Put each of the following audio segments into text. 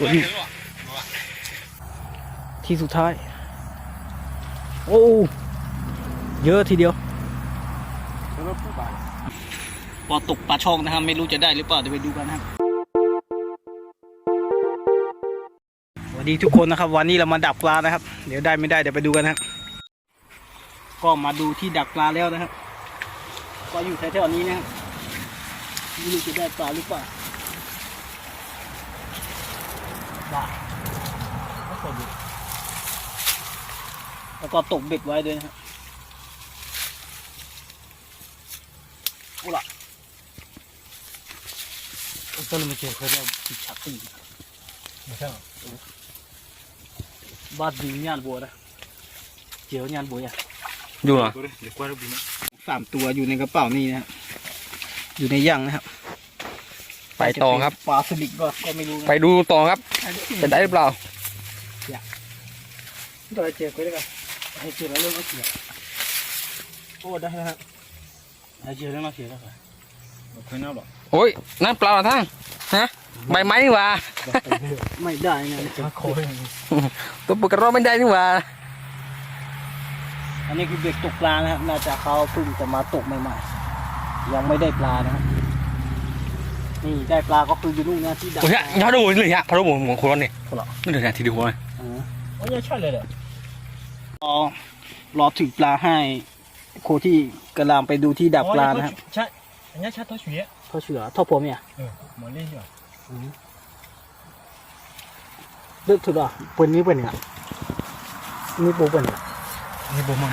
ตัวนี้ ที่สุดท้าย โอ้เยอะทีเดียวพอตกปลาช่องนะครับ ไม่รู้จะได้หรือเปล่าเดี๋ยวไปดูกันนะครับสวัสดีทุกคนนะครับ วันนี้เรามาดักปลานะครับ เดี๋ยวได้ไม่ได้เดี๋ยวไปดูกันนะครับก็มาดูที่ดักปลาแล้วนะครับ ก็อยู่แถวๆนี้นะครับไม่รู้จะได้ปลาหรือเปล่า ได้แล้วก็ดูแล้วก็ตกเบ็ดไว้ด้วยนะครับโอ้ล่ะ Utan med kör själv i chatten. Vad du nyan บัวนะเจียวนานบัวอะอยู่เหรอสามตัวอยู่ในกระเป๋านี่นะครับอยู่ในย่างนะครับ ไปต่อครับปลาสลิดก็ก็ไม่รู้นะไปดูต่อครับ จะได้หรือเปล่าตัวเจียวก็ได้กันให้เจียวแล้วเรื่องก็เจียวโอ้ได้นะครับให้เจียวแล้วมาเจียวแล้วค่ะคุยน้าหรอโอ้ยนั่นเปล่าเหรอท่านฮะใบไม้นี่หว่าไม่ได้นะจะโคยตัวปกกระรอกไม่ได้นี่หว่าอันนี้คือเบ็ดตกปลานะครับน่าจะเขาเพิ่งจะมาตกใหม่ๆยังไม่ได้ปลานะครับ นี่ได้ปลาก็คืออยู่นู่นนะที่ดัก โอ้ยยอดดูเลยฮะพระรูปของคนนี่คนละนี่เดี๋ยวนะทีเดียวเลยอ๋อโอ้ยใช่เลยเหรอรอรอถึงปลาให้โคที่กำลังไปดูที่ดักปลานะครับใช่อันนี้ชาติเฉยพ่อเสือท่อผมเนี่ยเออหมอเล่นอยู่เลือกถูกอะเป็นนี้เป็นเนี่ยนี่ปูเป็นเนี่ยนี่บ่มัน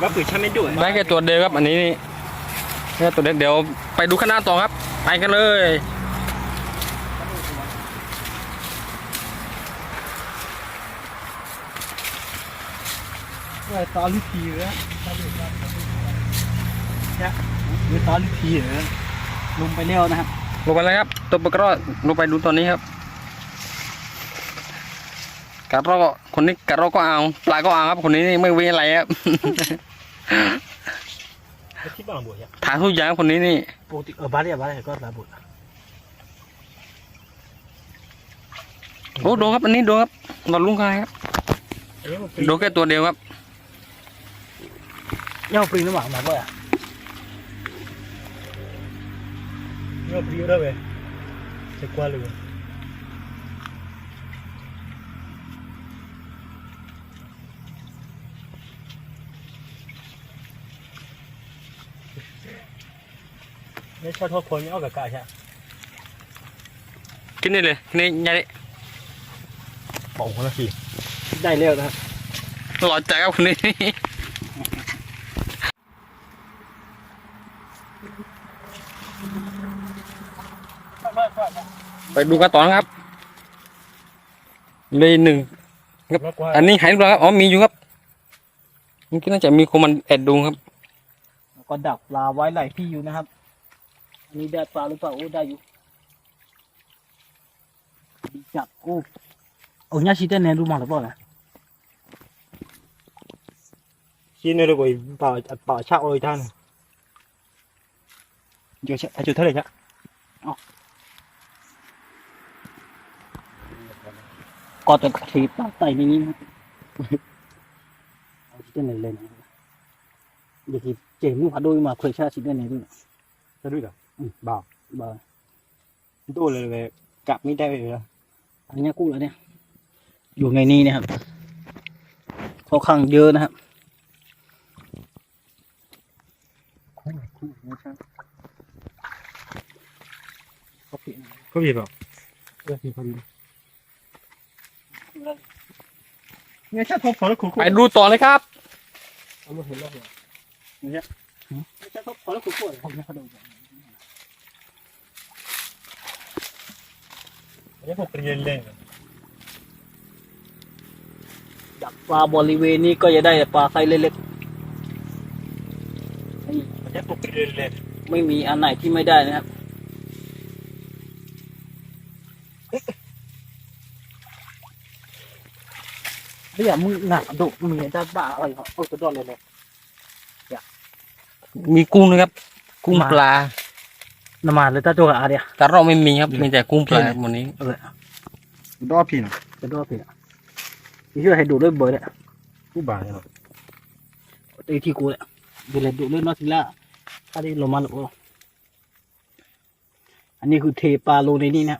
ว่าปืนฉันไม่ด้วยได้แค่ตัวเดียวครับอันนี้นี่แค่ตัวเดียวเดี๋ยวไปดูข้างหน้าต่อครับ ไปกันเลยว่าตาลิทีเลยนะนี่ตาลิทีเหรอลงไปแล้วนะครับ ลงไปเลยครับ ตัวปกกระรอกลงไปดูตอนนี้ครับกระรอกคนนี้กระรอกก็เอา ปลาก็เอาครับ คนนี้นี่ไม่เว้นอะไรครับ ที่บ้านบ่อยอะทางทุกอย่างคนนี้นี่ปกติเออบ้านเนี่ยบ้านเนี่ยก็ตาบุตรโอ้โดนครับอันนี้โดนครับหลอดลุงคายครับอันนี้มันโดนแค่ตัวเดียวครับย่อปริงน้ำหวานมาบ่อยอะเงาปริ้วได้เว้ยจะกว่าเลย นี่ชาติทอดคนนี่เอากับกาใช่กินนี่เลยกินนี่ยายป่องคนละทีได้แล้วนะครับหลอดใจครับคนนี้ไปดูกันต่อนะครับ เลยหนึ่งครับแล้วกว่าอันนี้หายไปแล้วครับอ๋อมีอยู่ครับมันก็น่าจะมีคนมันแอดดูครับแล้วก็ดักปลาไว้หลายที่อยู่นะครับ อันนี้ได้ปลาหรือเปล่าโอ้ได้อยู่ดีจับโอ้โอ้ยาชิเต้นเนี่ยรู้มาหรือเปล่านะชิ้นนี่เลยเปล่าเปล่าชาโอยท่านเดี๋ยวจุดเท่าไหร่จ๊ะก็จะถีบปลาไต่ในนี้นะเอาชิเต้นเลยเลยนะเดี๋ยวที่เจมี่พัดด้วยมาเคยชาชิเต้นเนี่ยด้วยจะด้วยเหรอ อืมบ่าวบ้าดูเลยเลยกลับไม่ได้เลยนะอันนี้กู้แล้วเนี่ย อยู่ในนี้นะครับค่อนข้างเยอะนะครับคู่คู่ไม่ใช่ก็ผิดนะก็ผิดเปล่าเออผิดพอดีเนี่ยชาติทอดคนละคู่ไปดูต่อเลยครับเอามาเห็นแล้วเหรอไม่ใช่ไม่ใช่เขาพอแล้วคู่คู่ผมไม่เข้าใจ นนี้ผมเรียนเล่นดักปลาบริเวณนี้ก็จะได้แต่ปลาไซส์เล็กๆนี่อันนี้ผมเรียนเล่นไม่มีอันไหนที่ไม่ได้นะครับไม่อยากมึงหนักดุมึงเห็นด้านบ้าอะไรเหรอโอ้ยกระโดดเลยเลยมีกุ้งนะครับ กุ้งปลา น้ำมันเลยตาตัวอะไรอะกระรอกไม่มีครับ มีแต่กุ้งปลาวันนี้เออดอพี่นะจะดูผิดอะที่ช่วยให้ดูด้วยเบอร์เนี่ยผู้บ่าวเนี่ยตีที่กูเนี่ยดูเลยดูเรื่องนอสิล่าถ้าได้ลงมาหรอกอันนี้คือเทปลาโลในนี่นะ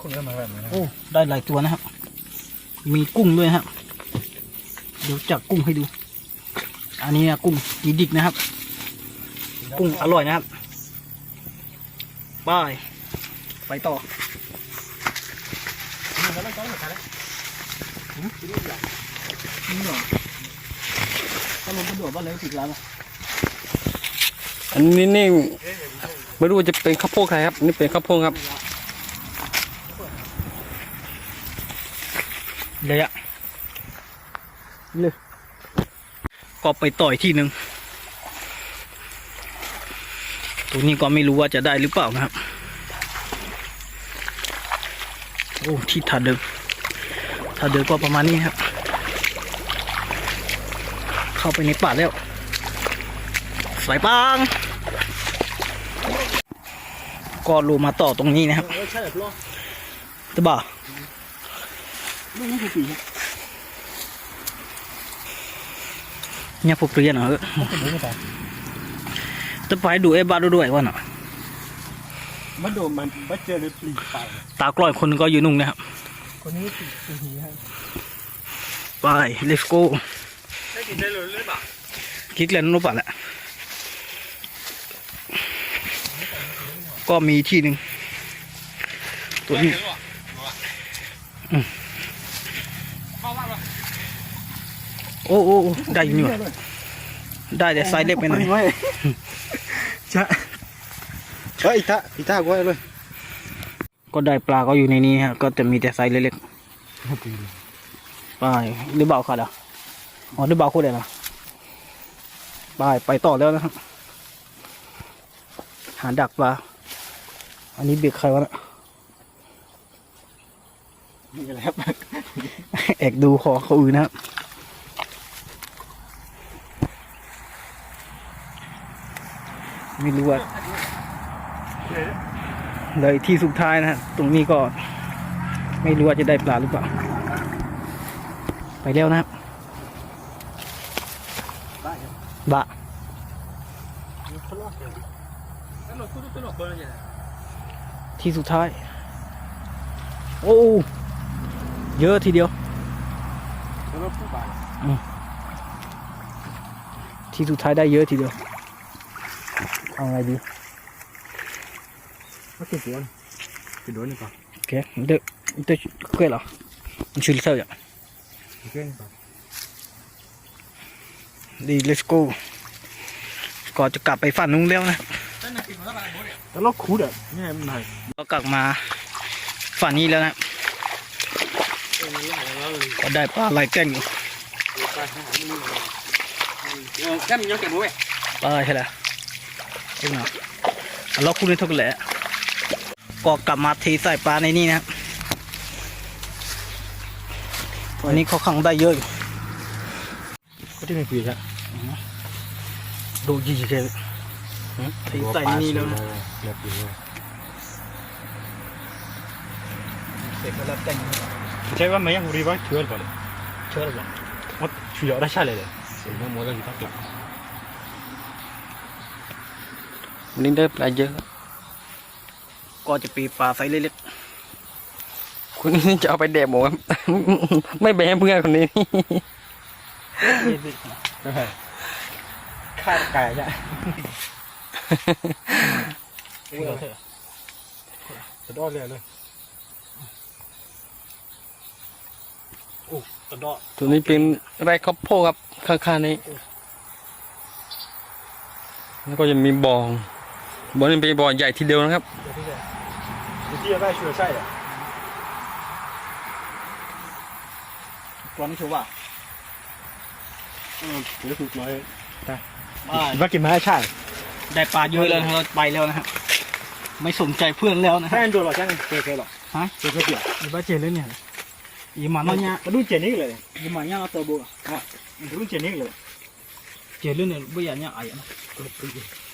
คุณก็มาแบบนี้นะโอ้ได้หลายตัวนะครับ มีกุ้งด้วยนะครับ เดี๋ยวจับกุ้งให้ดู อันนี้นะกุ้งดีดิกนะครับกุ้งอร่อยนะครับบายไปต่อนี่เหรอถ้าลงกระโดดบ้านเลยติดแล้วนะอันนี้นี่ไม่รู้ว่าจะเป็นข้าวโพดใครครับนี่เป็นข้าวโพดครับเลยอะเลย ก็ไปต่อยที่หนึ่งตัวนี้ก็ไม่รู้ว่าจะได้หรือเปล่านะครับ โอ้ที่ถาเดิมถาเดิมก็ประมาณนี้ครับ เข้าไปในป่าแล้วสายปางก็ลงมาต่อตรงนี้นะครับใช่แบบล้อจะบ่า ไม่ไม่ถูกปีนะ เนี่ยพวกเรียนเหรอผมไม่ตายจะไปดูไอ้บ้านด้วยวะเนาะมันโดนมันมันเจอเลยปีไปตากล้อยคนหนึงก็อยู่นุ่งนะครับ คนนี้ปีปีนี้ฮะไป let's go ได้กินได้เลยเลยป่ะคลิกเล่นนุปะแหละ ก็มีที่หนึ่งตัวนี้อืม โอ้โอ้โอ้ได้อยู่นี่หว่าได้แต่ไซส์เล็กไปหน่อยใช่เฮ้ยอีตาอีตากูเลย ก็ได้ปลาก็อยู่ในนี้ฮะ ก็จะมีแต่ไซส์เล็กๆไปหรือเบาขาดอะอ๋อหรือเบาคู่เดียวนะไปไปต่อแล้วนะครับ หาดักปลา อันนี้เบ็ดใครวะน่ะนี่อะไรครับแอกดูขอเขาอื่นนะครับ ไม่รู้ว่าเลยที่สุดท้ายนะฮะตรงนี้ก็ ไม่รู้ว่าจะได้ปลาหรือเปล่า ไปแล้วนะครับบะที่สุดท้าย โอ้เยอะทีเดียวแล้วก็ผู้บ่าวที่สุดท้ายได้เยอะทีเดียว เอาไงดีก็ติดโดนติดโดนนี่ป่ะโอเคเดี๋ยวเดี๋ยวเคยเหรอมันชื่อเท่าไหร่ติดเรื่องป่ะดี let's go ก่อนจะกลับไปฝั่งนู้นแล้วนะแล้วเราคูดอะเนี่ยมันไหนก็กลับมาฝั่งนี้แล้วนะก็ได้ปลาไหลแกล้งอยู่แก้มยังเก็บไว้ปลาใช่ไหม เอ็งเหรออะเราคุณได้ทุกแหละก็กลับมาเทใส่ปลาในนี่นะครับวันนี้เขาขังได้เยอะอยู่ก็ที่ไม่ปีใช่ดูยี่สิบเลยเทใส่ในนี่แล้วนะเรียบร้อยเสร็จแล้วแต่งใช่ว่าไม่ยังรีบว่าช่วยก่อนเลยเชิญหรอว่าช่วยได้ใช่เลยเลยเสียงมัวกันที่ตักหลัง วันนี้ได้ปลาเยอะ ก็จะปีปลาไซส์เล็กคนนี้จะเอาไปแดกหมูครับ ไม่แบ่งให้เพื่อนคนนี้ๆข้าวไก่ใช่จะดอดเลยเลยโอ้กระดอกตัวนี้เป็นไร่ข้าวโพดครับข้างๆนี้ แล้วก็จะมีบ่อ บ่อนี้เป็นบ่อใหญ่ทีเดียวนะครับที่จะได้ช่วยใช่เหรอตัวนี้ถือว่าถือถูกน้อยได้ว่ากินมาให้ใช่ได้ปลาเยอะแล้วเราไปแล้วนะครับไม่สนใจเพื่อนแล้วนะคถ้ารับอันโดนหรอใช่ไหมเจอเจอหรอฮะเจอเจอเปลี่ยนอีบ้าเจเลยเนี่ยอีหมาเนาะเนี่ยมาดูเจนี่เลยอีหมาเนี่ยเราตัวบัวมาดูเจนี่เลยเจเลยเนี่ยไม่อยากเนี่ยไอ้นะก็ไปเจ๊เลยแต่บ้านยังไงเออเนี่ยติดคือละที่อะไรอย่างเงี้ยอีกมานี่ว่าแปะทีเดียวเด็กเลยว่าเตอร์บนเหรอจัดรถเลยจัดรถอะนักเลยบ้างไม่ใช่ไม่ใช่เลยดิร้อนร้อนมั้ยครับวะ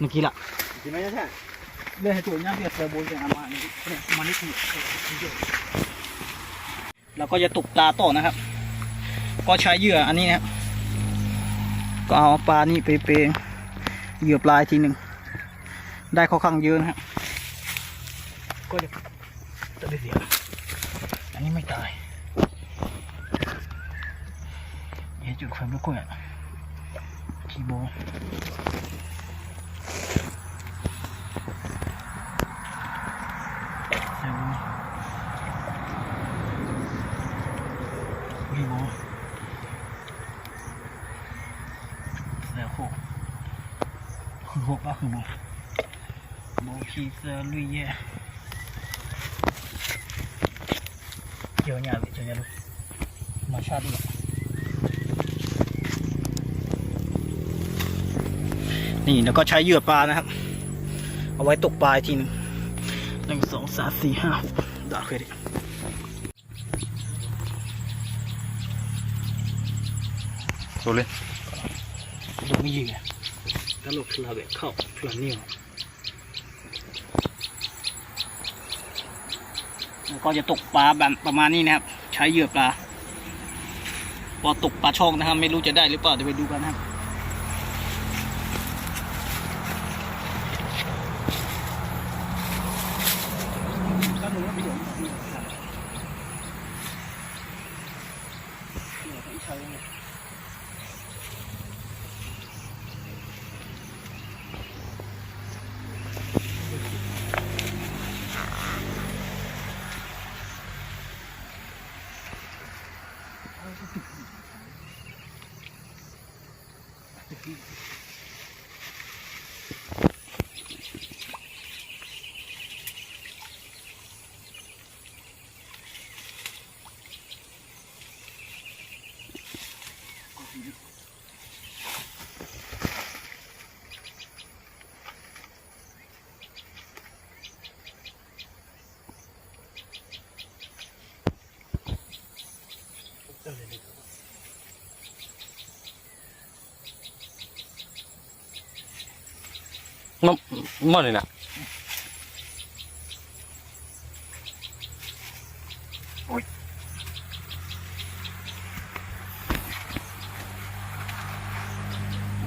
มื่อกี้ละจริงไหมใช่เรื่องให้ตัวนี้เรียกเซอร์โบอย่างอามานี่เนี่ยมานี่คือเราก็จะตกปลาต่อนะครับ ก็ใช้เหยื่ออันนี้นะครับก็เอาปลานี่ไปเป็นเหยื่อปลายทีหนึ่งได้ค่อนข้างเยอะนะครับก็จะจะได้เสียอันนี้ไม่ตาย เดี๋ยวจุดไฟลุกก่อนคีโบรีโวแล้วโคคือโคปะคือโบโบคีเซอร์ลุยเย่เดี๋ยวเนี่ยเดี๋ยวเนี่ยดูมาชาดินี่แล้วก็ใช้เหยื่อปลานะครับ เอาไว้ตกปลาอีกทีหนึงหนึ่งสองสามสี่ห้าหกดาวเครดิตดูเลยดูไม่ยิงอะแล้วลูกพลาเวทเข้าพลาเนียแล้วก็จะตกปลาแบบประมาณนี้นะครับ ใช้เหยื่อปลา พอตกปลาช่องนะครับ ไม่รู้จะได้หรือเปล่าเดี๋ยวไปดูกันนะครับ มันมันเลยนะ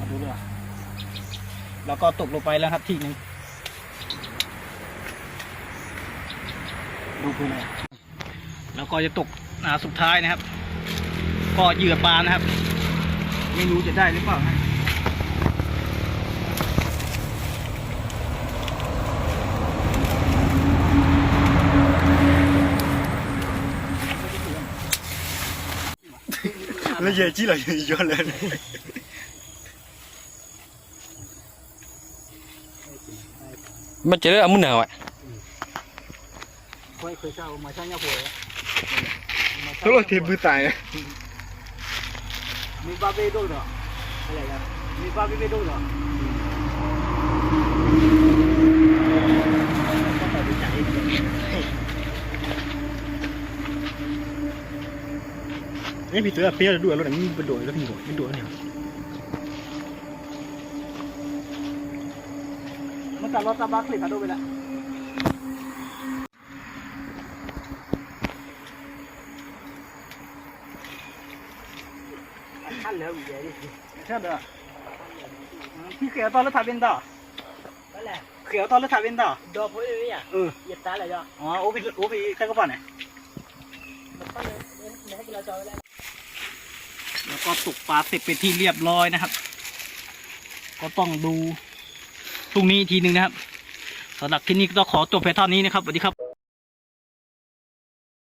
ดูด้วยแล้วก็ตกลงไปแล้วครับทีหนึงดูไปเลยแล้วก็จะตกอ่าสุดท้ายนะครับ ก็เหยื่อปลานะครับ ไม่รู้จะได้หรือเปล่านะ แล้วเย่จี้เราเยอะเลยมันจะได้เอามือห นาวอะเคยเคยเช่ามาเช่าเนี่ยผัวแล้วเราเทมือตายนะมีบาเบโดเหรออะไรนะมีบาเบโดเหรอนี่พี่ตัวเปี้ยด้วยแล้วนี่เป็นโดดแล้วพี่โดดเป็นโดดเนี่ยมันจะรถตะบักคลิปมาดูไปละขั้นแล้วอยู่เลยใช่เด้อพี่เขียวตอนรถถ่ายเป็นต่อนั่นแหละเขียวตอ ก็ตกปลาเสร็จเป็นที่เรียบร้อยนะครับ ก็ต้องดูตรงนี้ทีนึงนะครับสำหรับคลิปนี้ก็ขอจบเพียงเท่านี้นะครับสวัสดีครับ